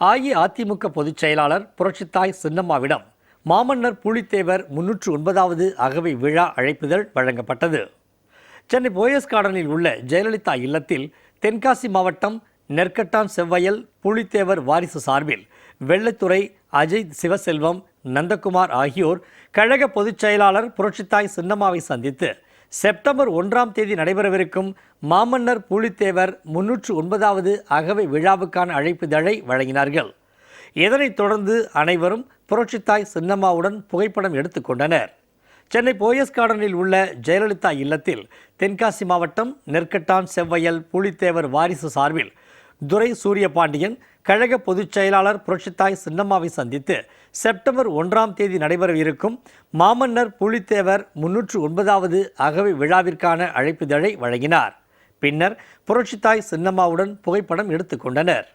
அஇஅதிமுக பொதுச் செயலாளர் புரட்சித்தாய் சின்னம்மாவிடம் மாமன்னர் புலித்தேவர் முன்னூற்று ஒன்பதாவது அகவை விழா அழைப்புதல் வழங்கப்பட்டது. சென்னை போயஸ் கார்டனில் உள்ள ஜெயலலிதா இல்லத்தில் தென்காசி மாவட்டம் நெற்கட்டான் செவ்வையல் புலித்தேவர் வாரிசு சார்பில் வெள்ளத்துறை அஜய் சிவசெல்வம் நந்தகுமார் ஆகியோர் கழக பொதுச் செயலாளர் புரட்சித்தாய் சின்னம்மாவை சந்தித்து செப்டம்பர் ஒன்றாம் தேதி நடைபெறவிருக்கும் மாமன்னர் பூலித்தேவர் முன்னூற்று ஒன்பதாவது அகவை விழாவுக்கான அழைப்புதழை வழங்கினார்கள். இதனைத் தொடர்ந்து அனைவரும் புரட்சித்தாய் சின்னம்மாவுடன் புகைப்படம் எடுத்துக்கொண்டனர் சென்னை போயஸ் கார்டனில் உள்ள ஜெயலலிதா இல்லத்தில் தென்காசி மாவட்டம் நெற்கட்டான் செவ்வையல் புலித்தேவர் வாரிசு சார்பில் துரை சூரியபாண்டியன் கழக பொதுச் செயலாளர் புரட்சித்தாய் சின்னம்மாவை சந்தித்து செப்டம்பர் ஒன்றாம் தேதி நடைபெறவிருக்கும் மாமன்னர் புலித்தேவர் முன்னூற்று ஒன்பதாவது அகவை விழாவிற்கான அழைப்புதழை வழங்கினார். பின்னர் புரட்சித்தாய் சின்னம்மாவுடன் புகைப்படம் எடுத்துக்கொண்டனர்